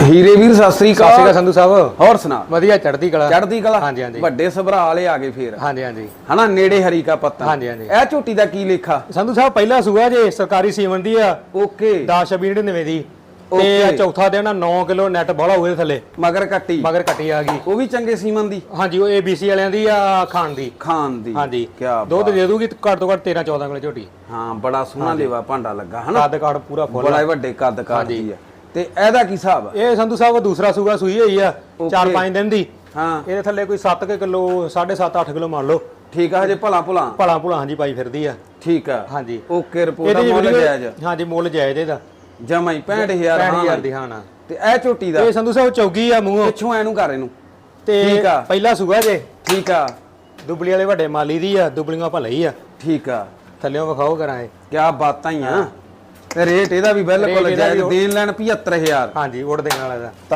ਹੀਰੇ ਵੀਰ ਸਤਿ ਸ੍ਰੀ ਅਕਾਲ। ਸੰਧੂ ਸਾਹਿਬ। ਹੋਰ ਸੁਣਾ। ਵਧੀਆ ਚੜ੍ਹਦੀ ਕਲਾ। ਚੜ੍ਹਦੀ ਕਲਾ। ਹਾਂਜੀ ਹਾਂਜੀ। ਵੱਡੇ ਸਭਰਾ ਵਾਲੇ ਆ ਗਏ ਫੇਰ। ਹਾਂਜੀ ਹਾਂਜੀ। ਹਨਾ ਨੇੜੇ ਹਰੀ ਕਾ ਪੱਤਾ ਹਾਂਜੀ, ਹਾਂਜੀ। ਇਹ ਝੋਟੀ ਦਾ ਕੀ ਲੇਖਾ? ਸੰਧੂ ਸਾਹਿਬ ਪਹਿਲਾ ਸੂਆ ਜੇ ਸਰਕਾਰੀ ਸੀਮਨ ਦੀ ਆ। ਓਕੇ। 10 99 ਦੀ। ਤੇ ਚੌਥਾ ਆ 9 ਕਿਲੋ ਨੈਟ ਬੜਾ ਹੋਏ ਥੱਲੇ। ਮਗਰ ਕੱਟੀ। ਮਗਰ ਕੱਟੀ ਆ ਗਈ। ਉਹ ਵੀ ਚੰਗੇ ਸੀਮਨ ਦੀ? ਹਾਂਜੀ ਉਹ ABC ਵਾਲਿਆਂ ਦੀ ਆ ਖਾਣ ਦੀ। ਖਾਨ ਦੀ। ਹਾਂਜੀ। ਕੀ ਦੁੱਧ ਦੇ ਦੂਗੀ ਘੱਟ ਤੋਂ ਘੱਟ 13 14 ਕਿਲੋ ਝੋਟੀ। ਹਾਂ ਬੜਾ ਸੋਹਣਾ ਲੇਵਾ ਭਾਂਡਾ ਲੱਗਾ ਹਨਾ? ਕੱਦ ਕਾਠ ਪੂਰਾ ਫੁੱਲ ਬੜਾ ਵੱਡੇ ਕੱਦ ਕਾਟਦੀ ਆ। ਤੇ ਇਹਦਾ ਕੀ ਹਿਸਾਬ ਇਹ ਸੰਧੂ ਸਾਹਿਬ ਦੂਸਰਾ ਸੂਆ ਸੂਈ ਹੋਈ ਆ Okay। 4-5 ਦਿਨ ਦੀ। ਹਾਂ। ਇਹਦੇ ਥੱਲੇ ਕੋਈ 7 ਕਿਲੋ 7.5 8 ਕਿਲੋ ਮੰਨ ਲਓ। ਠੀਕ ਆ ਹਜੇ ਭਲਾ ਭੁਲਾ। ਭਲਾ ਭੁਲਾ ਹਾਂਜੀ ਪਾਈ ਫਿਰਦੀ ਆ। ਠੀਕ ਆ। ਹਾਂਜੀ। ਓਕੇ ਰਿਪੋਰਟ ਇਹਦੀ ਮੁੱਲ ਵੀਡੀਓ- ਜਾਇਜ਼ ਹਾਂਜੀ ਮੁੱਲ ਜਾਇਜ਼ ਇਹਦਾ। ਜਮਾ ਹੀ 65000 65000 ਹਾਂ ਦੀ ਹਾਂ ਤੇ ਇਹ ਝੋਟੀ ਦਾ? ਇਹ ਸੰਧੂ ਸਾਹਿਬ ਚੌਗੀ ਆ ਮੂੰਹੋਂ। ਪਿੱਛੋਂ ਇਹਨੂੰ ਕਰ ਇਹਨੂੰ। ਤੇ ਠੀਕ ਆ। ਪਹਿਲਾ ਸੂਆ ਜੇ। ਠੀਕ ਆ। ਦੁਬਲੀ ਵਾਲੇ ਵੱਡੇ ਮਾਲੀ ਦੀ ਆ ਦੁਬਲੀਆਂ ਹੀ ਆ। ਠੀਕ ਆ। ਥੱਲਿਓਂ ਵਿਖਾਓ ਕਰਾਂ ਇਹ। ਕਿਆ ਬਾਤਾਂ ਹੀ ਆ। ਰੇਟ ਇਹਦਾ ਵੀ ਬਿਲਕੁਲ ਜਾਇਜ਼ ਦੇਣ ਲੈਣ 75000 ਹਾਂਜੀ ਉੜ ਦੇਣ ਵਾਲਾ ਦਾ